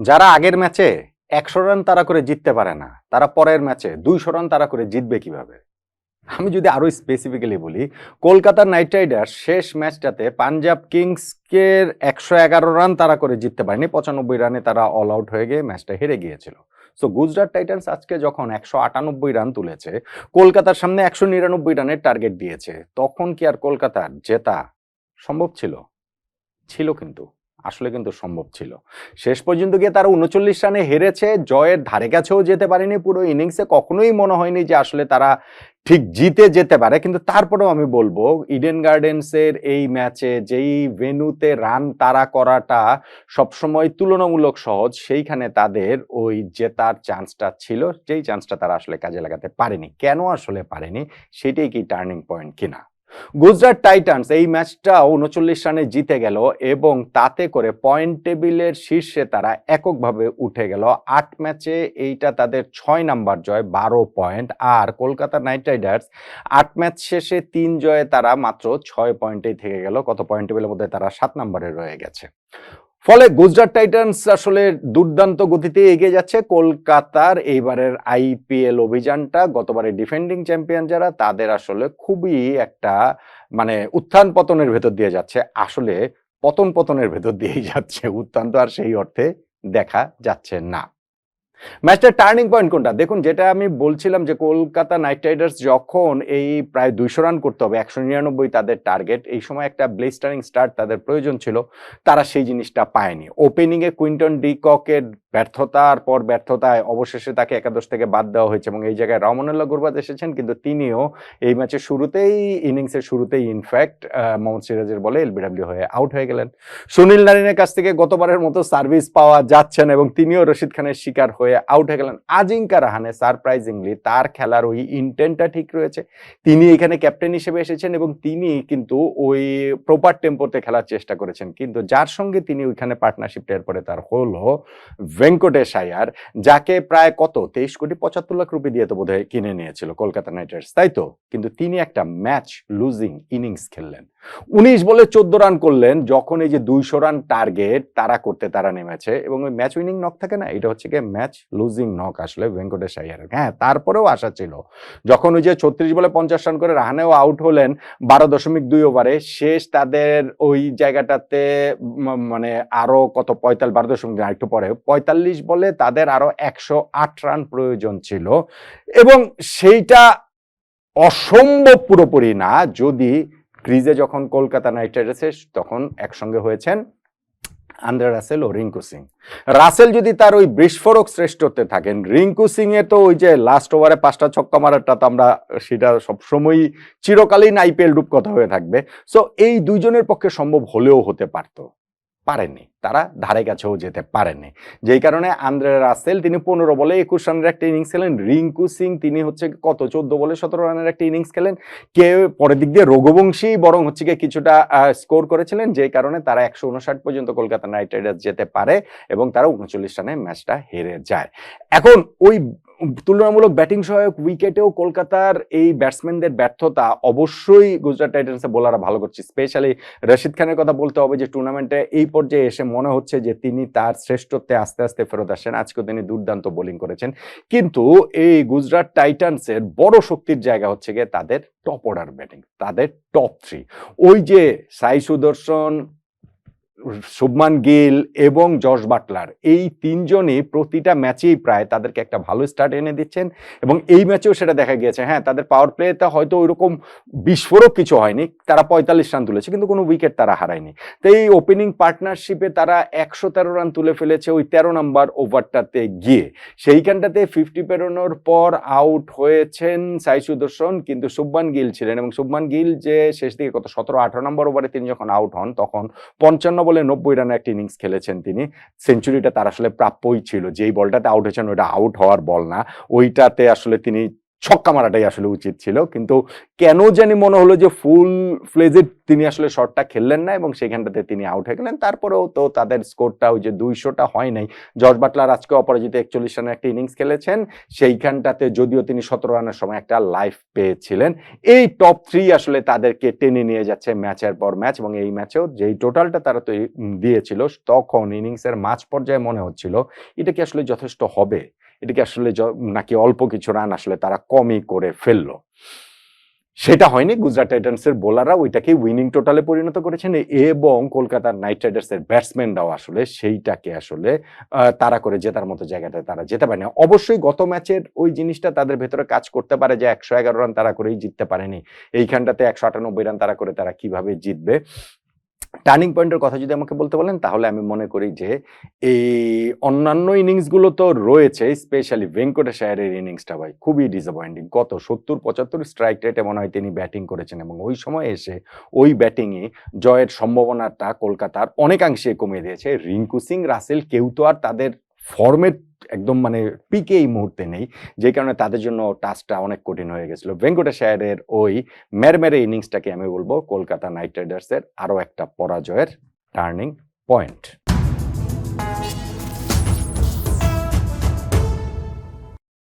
যারা আগের ম্যাচে একশো রান তারা করে জিততে পারে না, তারা পরের ম্যাচে দুইশো রান তারা করে জিতবে কীভাবে? আমি যদি আরও স্পেসিফিক্যালি বলি, কলকাতা নাইট রাইডার্স শেষ ম্যাচটাতে পাঞ্জাব কিংসকে একশো এগারো রান তারা করে জিততে পারেনি, পঁচানব্বই রানে তারা অল আউট হয়ে গিয়ে ম্যাচটা হেরে গিয়েছিল। সো গুজরাট টাইটান্স আজকে যখন একশো আটানব্বই রান তুলেছে, কলকাতার সামনে একশো নিরানব্বই রানের টার্গেট দিয়েছে, তখন কি আর কলকাতার জেতা সম্ভব ছিল? ছিল কিন্তু। আসলে কিন্তু সম্ভব ছিল। শেষ পর্যন্ত গিয়ে তারা উনচল্লিশ রানে হেরেছে, জয়ের ধারে কাছেও যেতে পারেনি, পুরো ইনিংসে কখনোই মনে হয়নি যে আসলে তারা ঠিক জিতে যেতে পারে। কিন্তু তারপরেও আমি বলব ইডেন গার্ডেন্সের এই ম্যাচে যেই ভেনুতে রান তারা করাটা সবসময় তুলনামূলক সহজ, সেইখানে তাদের ওই জেতার চান্সটা ছিল, যেই চান্সটা তারা আসলে কাজে লাগাতে পারেনি। কেন আসলে পারেনি, সেটাই কি টার্নিং পয়েন্ট কিনা? গুজরাট টাইটান্স এই ম্যাচটা উনচল্লিশ রানে জিতে গেল এবং তাতে করে পয়েন্ট টেবিলের শীর্ষে তারা এককভাবে উঠে গেল। আট ম্যাচে এইটা তাদের ছয় নাম্বার জয়, বারো পয়েন্ট। আর কলকাতা নাইট রাইডার্স আট ম্যাচ শেষে তিন জয়ে তারা মাত্র ছয় পয়েন্টেই থেকে গেল। কত পয়েন্ট টেবিলের মধ্যে তারা সাত নাম্বারে রয়ে গেছে। ফলে গুজরাট টাইটান্স আসলে দুর্দান্ত গতিতে এগিয়ে যাচ্ছে। কলকাতার এইবারের আইপিএল অভিযানটা গতবারে ডিফেন্ডিং চ্যাম্পিয়ন যারা, তাদের আসলে খুবই একটা মানে উত্থান পতনের ভেতর দিয়ে যাচ্ছে। আসলে পতন পতনের ভেতর দিয়েই যাচ্ছে। উত্থান তো আর সেই অর্থে দেখা যাচ্ছে না। ম্যাচটার টার্নিং পয়েন্ট কোনটা? দেখুন, যেটা আমি বলছিলাম যে কলকাতা নাইট রাইডার্স যখন এই প্রায় দুইশো রান করতে হবে, একশো নিরানব্বই তাদের টার্গেট এই সময় একটা ব্লেস্টারিং স্টার্ট তাদের প্রয়োজন ছিল, তারা সেই জিনিসটা পায়নি। ওপেনিংয়ে কুইন্টন ডিককের ব্যর্থতার পর ব্যর্থতায় অবশেষে তাকে একাদশ থেকে বাদ দেওয়া হয়েছে এবং এই জায়গায় রমনুল্লাহ গুরবাদ এসেছেন, কিন্তু তিনিও এই ম্যাচের শুরুতেই ইনিংসের শুরুতেই ইনফ্যাক্ট মোহাম্মদ সিরাজের বলে এলবিডব্লিউ হয়ে আউট হয়ে গেলেন। সুনীল নারিনের কাছ থেকে গতবারের মতো সার্ভিস পাওয়া যাচ্ছেন এবং তিনিও রশিদ খানের শিকার হয়ে আউট হয়ে গেলেন। আজিঙ্কা রাহানে সারপ্রাইজিংলি তার খেলার ওই ইন্টেন্টটা ঠিক রয়েছে। তিনি এখানে ক্যাপ্টেন হিসেবে এসেছেন এবং তিনি কিন্তু ওই প্রপার টেম্পোতে খেলার চেষ্টা করেছেন। কিন্তু যার সঙ্গে তিনি ওইখানে পার্টনারশিপ টের পরে তার হলো ভেঙ্কটেশ আয়ার যাকে প্রায় কত, তেইশ কোটি পঁচাত্তর লাখ রুপি দিয়ে তো বোধহয় কিনে নিয়েছিল কলকাতা নাইট রাইডার্স, তাই তো? কিন্তু তিনি একটা ম্যাচ লুজিং ইনিংস খেললেন। উনিশ বলে চোদ্দ রান করলেন, যখন এই যে দুইশো রান টার্গেট তারা করতে তারা নেমেছে এবং ওই ম্যাচ উইনিং নক থাকে না? এটা হচ্ছে গিয়ে ম্যাচ লুজিং নক আসলে ভেঙ্কটেশ আয়ারের হ্যাঁ তারপরেও আশা ছিল। যখন ওই যে ছত্রিশ বলে পঞ্চাশ রান করে রাহানেও আউট হলেন বারো দশমিক দুই ওভারে শেষ তাদের ওই জায়গাটাতে মানে আরও কত, পঁয়তাল্লিশ, বারো দশমিক একটু পরে। পঁয়তাল্লিশ বলে তাদের আরও একশো আট রান প্রয়োজন ছিল এবং সেইটা অসম্ভব পুরোপুরি না। যদি ক্রিজে যখন কলকাতা নাইট রাইডার্সে তখন একসঙ্গে হয়েছেন আন্দ্রে রাসেল ও রিঙ্কু সিং। রাসেল যদি তার ওই বিস্ফোরক শ্রেষ্ঠত্বে থাকেন, রিঙ্কু সিং এ তো ওই যে লাস্ট ওভারে পাঁচটা ছক্কা মারাটা তো আমরা সেটা সবসময়ই চিরকালীন আইপিএল রূপকথা হয়ে থাকবে। সো এই দুইজনের পক্ষে সম্ভব হলেও হতে পারতো। পারেননি, তারা ধারে কাছেও যেতে পারেননি। যেই কারণে আন্দ্রে রাসেল তিনি পনেরো বলে একুশ রানের একটা ইনিংস খেলেন, রিঙ্কু সিং তিনি হচ্ছে কত, চোদ্দ বলে সতেরো রানের একটা ইনিংস খেলেন। কে পরের দিক দিয়ে রঘুবংশী বরং হচ্ছে গিয়ে কিছুটা স্কোর করেছিলেন, যেই কারণে তারা একশো উনষাট পর্যন্ত কলকাতা নাইট রাইডার্স যেতে পারে এবং তারা উনচল্লিশ রানে ম্যাচটা হেরে যায়। এখন ওই তুলনামূলক ব্যাটিং সহায়ক উইকেটেও কলকাতার এই ব্যাটসম্যানদের ব্যর্থতা অবশ্যই গুজরাট টাইটান্সে বোলাররা ভালো করছে। স্পেশালি রশিদ খানের কথা বলতে হবে যে টুর্নামেন্টে এই পর্যায়ে এসে মনে হচ্ছে যে তিনি তার শ্রেষ্ঠত্বে আস্তে আস্তে ফেরত আসেন আজকে তিনি দুর্দান্ত বোলিং করেছেন। কিন্তু এই গুজরাট টাইটান্সের বড় শক্তির জায়গা হচ্ছে গিয়ে তাদের টপ অর্ডার ব্যাটিং তাদের টপ থ্রি ওই যে সাই সুদর্শন শুভমান গিল এবং জশ বাটলার, এই তিনজনই প্রতিটা ম্যাচেই প্রায় তাদেরকে একটা ভালো স্টার্ট এনে দিচ্ছেন এবং এই ম্যাচেও সেটা দেখা গিয়েছে। হ্যাঁ তাদের পাওয়ার প্লেতে হয়তো ওইরকম বিস্ফোরক কিছু হয়নি, তারা পঁয়তাল্লিশ রান তুলেছে, কিন্তু কোনো উইকেট তারা হারায়নি। তো এই ওপেনিং পার্টনারশিপে তারা একশো তেরো রান তুলে ফেলেছে ওই তেরো নাম্বার ওভারটাতে গিয়ে। সেইখানটাতে ফিফটি পেরোনোর পর আউট হয়েছেন সাই সুদর্শন, কিন্তু শুভমান গিল ছিলেন এবং শুভমান গিল যে শেষ দিকে কত, সতেরো আঠারো নম্বর ওভারে তিনি যখন আউট হন, তখন পঞ্চান্ন বলে নব্বই রানের একটা ইনিংস খেলেছেন তিনি। সেঞ্চুরিটা তার আসলে প্রাপ্যই ছিল। যেই বলটাতে আউট হয়েছেন, ওইটা আউট হওয়ার বল না। ওইটাতে আসলে তিনি ছক্কা মারাটাই আসলে উচিত ছিল। কিন্তু কেন জানি মনে হলো যে ফুল ফ্লেজেড তিনি আসলে শটটা খেললেন না এবং সেখানটাতে তিনি আউট হয়ে গেলেন। তারপরেও তো তাদের স্কোরটা ওই যে দুইশোটা হয় নাই। জর্জ বাটলার আজকে অপরাজিত একচল্লিশ রানের একটা ইনিংস খেলেছেন। সেইখানটাতে যদিও তিনি সতেরো রানের সময় একটা লাইফ পেয়েছিলেন। এই টপ থ্রি আসলে তাদেরকে টেনে নিয়ে যাচ্ছে ম্যাচের পর ম্যাচ এবং এই ম্যাচেও যেই টোটালটা তারা তো দিয়েছিল, তখন ইনিংসের মাঝ পর্যায়ে মনে হচ্ছিল, এটা কি আসলে যথেষ্ট হবে? এটা কি আসলে নাকি অল্প কিছু রান আসলে তারা কমই করে ফেলল। সেটা হয়নি, গুজরাট টাইটান্সের বোলাররা ওইটাকে উইনিং টোটালে পরিণত করেছেন এবং কলকাতার নাইট রাইডার্সের ব্যাটসম্যানরাও আসলে সেইটাকে আসলে তারা করে জেতার মতো জায়গাটায় তারা যেতে পারেনি। অবশ্যই গত ম্যাচের ওই জিনিসটা তাদের ভেতরে কাজ করতে পারে যে একশো এগারো রান তারা করেই জিততে পারেনি। এইখানটাতে একশো আটানব্বই রান তারা করে তারা কীভাবে জিতবে? টার্নিং পয়েন্টের কথা যদি আমাকে বলতে বলেন, তাহলে আমি মনে করি যে এই অন্যান্য ইনিংসগুলো তো রয়েছে, স্পেশালি ভেঙ্কটেশ আয়ারের ইনিংসটা ভাই খুবই ডিসঅ্যাপয়েন্টিং গত সত্তর, পঁচাত্তর স্ট্রাইক রেটে মনে হয় তিনি ব্যাটিং করেছেন এবং ওই সময় এসে ওই ব্যাটিংয়ে জয়ের সম্ভাবনাটা কলকাতার অনেকাংশে কমিয়ে দিয়েছে। রিঙ্কু সিং, রাসেল, কেউ তো আর তাদের ফর্মেট একদম মানে পিকে এই মুহূর্তে নেই, যে কারণে তাদের জন্য টাচটা অনেক কঠিন হয়ে গেছিল। ভেঙ্কটেশ আয়ারের ওই মেরমেরে ইনিংসটাকে আমি বলব, কলকাতা নাইট রাইডার্সের আরও একটা পরাজয়ের টার্নিং পয়েন্ট